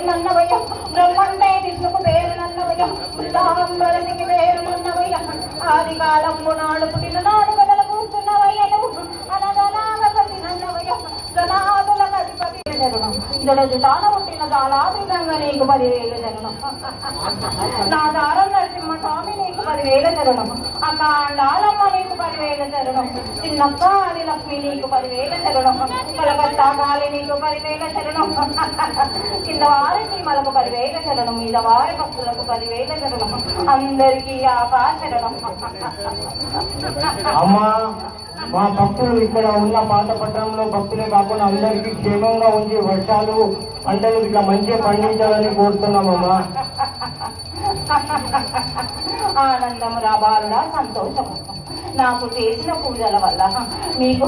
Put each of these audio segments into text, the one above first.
పేరునన్నవయ్య బ్రహ్మంటే విష్ణుకు పేరునన్నవయ్య వృద్ధావం వరదికి పేరునన్నవయ్య ఆది కాలంలో నాడు పుట్టిన నాడు కథలు కూర్చున్నవయ్యను అనగనాగపతి నన్నవయ్య గణాదులకు అధిపతి జగనం జడజు తాన పుట్టిన నా దారం నరసింహ పదివేల నీకు అక్క లాలమ్మ నీకు పదివేల జరుణం చిన్నక్క ఆది లక్ష్మి నీకు పదివేల జరుణం కలకత్తా కాలి నీకు పదివేల జరుణం కింద వారికి మనకు పదివేల జరుణం మీద వారి భక్తులకు పదివేల జరుణం అందరికీ ఆకాశరణం అమ్మా మా భక్తులు ఇక్కడ ఉన్న పాత పట్టణంలో భక్తులే కాకుండా అందరికీ క్షేమంగా ఉంచి వర్షాలు పంటలు ఇట్లా మంచిగా పండించాలని కోరుతున్నామమ్మా ఆనందం రాబాలుడా సంతోషము. నాకు చేసిన పూజల వల్ల మీకు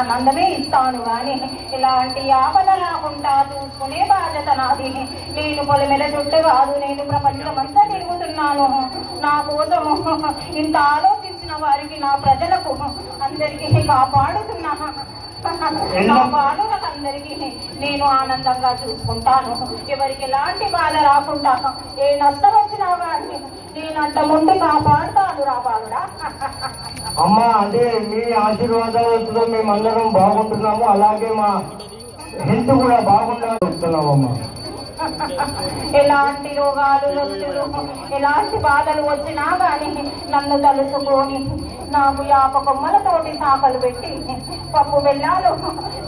ఆనందమే ఇస్తాను కానీ ఇలాంటి ఆపద రాకుండా చూసుకునే బాధ్యత నాది. నేను పొలిమెల చుట్టూ కాదు నేను ప్రపంచమంతా తిరుగుతున్నాను. నా కోసము ఇంత ఆలోచించిన వారికి నా ప్రజలకు అందరికీ కాపాడుతున్నా అందరికీ నేను ఆనందంగా చూసుకుంటాను. ఎవరికి ఎలాంటి బాధ రాకుండా ఏ నష్టం వచ్చినా కానీ నేనంట ముందు కాపాడుతాను రాబాలుడా అమ్మా అదే మీ ఆశీర్వాదాలతో మేమందరం బాగుంటున్నాము. అలాగే మా హెల్త్ కూడా బాగుండాలని వస్తున్నామమ్మా ఎలాంటి రోగాలు నొప్పులు ఎలాంటి బాధలు వచ్చినా కానీ నన్ను తలుసుకొని నాకు యాప కొమ్మలతోటి సాకలు పెట్టి పప్పు వెళ్ళాలో?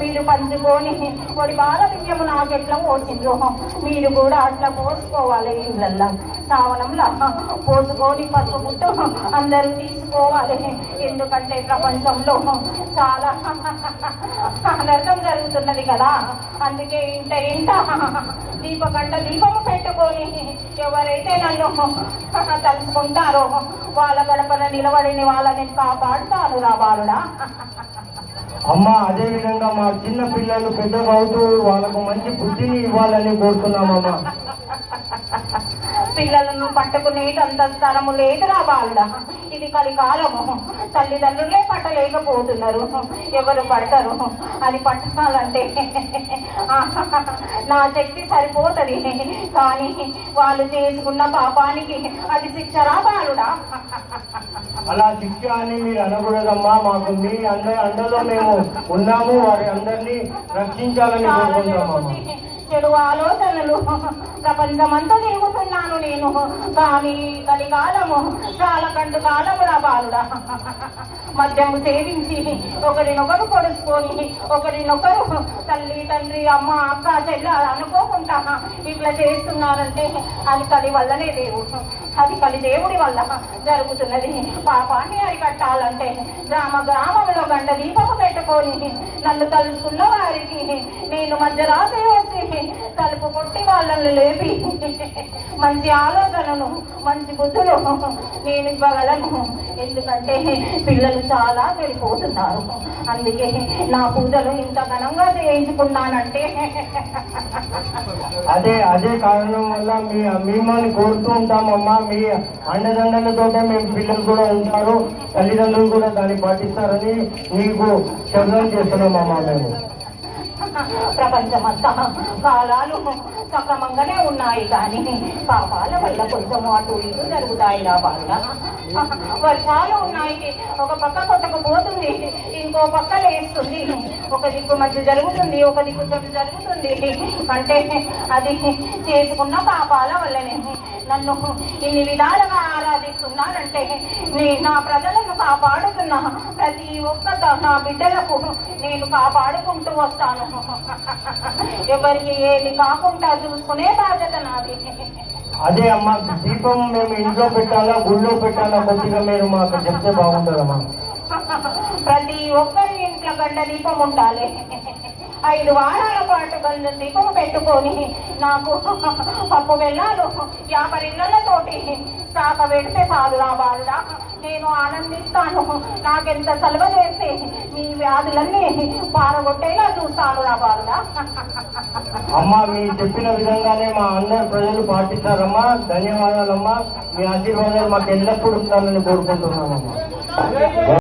మీరు పంచుకొని పొడి బాధ బియ్యము నాకు ఎట్లా పోసిందో? మీరు కూడా అట్లా పోసుకోవాలి ఇళ్ళల్లో సావనంలో పోసుకొని పసుపు అందరూ తీసుకోవాలి. ఎందుకంటే ప్రపంచంలో చాలా అనర్థం జరుగుతున్నది కదా. అందుకే ఇంట ఇంట దీపకంట దీపము పెట్టుకొని ఎవరైతే నన్ను తలుసుకుంటారో వాళ్ళ గడపన నిలబడిని వాళ్ళని కాపాడుతాను నా బాలుడా. అమ్మ అదేవిధంగా మా చిన్న పిల్లలు పెద్దగా అవుతూ వాళ్ళకు మంచి బుద్ధిని ఇవ్వాలని కోరుతున్నామమ్మ. పిల్లలను పట్టుకునేటంత స్థలము లేదురా బాలుడా. ఇది కలికాలము. తల్లిదండ్రులే పట్టలేకపోతున్నారు. ఎవరు పడతారు? అది పట్టాలంటే నా శక్తి సరిపోతుంది. కానీ వాళ్ళు చేసుకున్న పాపానికి అది శిక్షరా బాలుడా? అలా శిక్ష అని మీరు అనకూడదమ్మా మాకు మీ అండ అండలో మేము ఉన్నాము వారి అందరినీ రక్షించాలని చాలా కోరుకుంటామమ్మా. చెడు ఆలోచనలు ప్రపంచమంతా తిరుగుతున్నాను నేను కానీ కలికాలము చాలా కండు కాలము రా బాలుడా. మద్యము సేవించి ఒకరినొకరు పొడుచుకొని ఒకరినొకరు తల్లి తండ్రి అమ్మ అక్క చెల్ల అనుకోకుండా ఇట్లా చేస్తున్నారంటే అది కలి వల్లనే దేవుడు అది కలి దేవుడి వల్ల జరుగుతున్నది. పాపాన్ని అరికట్టాలంటే గ్రామ గ్రామంలో గంట దీపము పెట్టుకొని నన్ను తలుసుకున్న వారికి నేను మధ్యరాత్రి వచ్చి తలుపు కొట్టి వాళ్ళని లేపి మంచి ఆలోచనను మంచి బుద్ధులు నేను ఇవ్వగలను. ఎందుకంటే పిల్లలు చాలా వెళ్ళిపోతున్నారు. అందుకే నా పూజలు ఇంత ఘనంగా చేయించుకున్నానంటే అదే అదే కారణం వల్ల మీ మిమ్మల్ని కోరుతూ ఉంటామమ్మా. మీ అండదండలతోటే మేము పిల్లలు కూడా ఉంటారు తల్లిదండ్రులు కూడా దాన్ని పాటిస్తారని మీకు శబ్దం చేస్తున్నామమ్మా మేము. ప్రపంచమంతా కాలాలు సక్రమంగానే ఉన్నాయి కానీ పాపాల వల్ల కొంచెం అటు ఇటు జరుగుతాయి రా బాగా వర్షాలు ఉన్నాయి. ఒక పక్క కొట్టకపోతుంది ఇంకో పక్క లేస్తుంది. ఒక దిక్కు మధ్య జరుగుతుంది. ఒక దిక్కు చోటు జరుగుతుంది. అంటే అది చేసుకున్న పాపాల వల్లనే నన్ను ఇన్ని విధాలుగా ఆరాధిస్తున్నారంటే నీ- నా ప్రజలను కాపాడుతున్నా. ప్రతి ఒక్క నా బిడ్డలకు నేను కాపాడుకుంటూ వస్తాను. ఎవరికి ఏది కాకుండా చూసుకునే బాధ్యత నాది. అదే అమ్మా దీపం మేము ఇంట్లో పెట్టాలా గుళ్ళో పెట్టాలా కొద్దిగా మీరు మాకు చెప్తే బాగుంటుందమ్మా. ప్రతి ఒక్కరి ఇంట్లో గంట దీపం ఉండాలి. ఐదు వారాల పాటు గంట దీపం పెట్టుకొని నాకు పప్పు వెళ్ళాలు యాభై ఇళ్ళతోటి సాక పెడితే చాలు నా నేను ఆనందిస్తాను. నాకెంత సెలవు చేస్తే మీ వ్యాధులన్నీ పారగొట్టేలా చూస్తాను రా బాలుడా. అమ్మా మీ చెప్పిన విధంగానే మా అందరు ప్రజలు పాటిస్తారమ్మా ధన్యవాదాలమ్మా. మీ ఆశీర్వాదాలు మాకు ఎల్లప్పుడూ ఉండాలని కోరుకుంటున్నామమ్మా.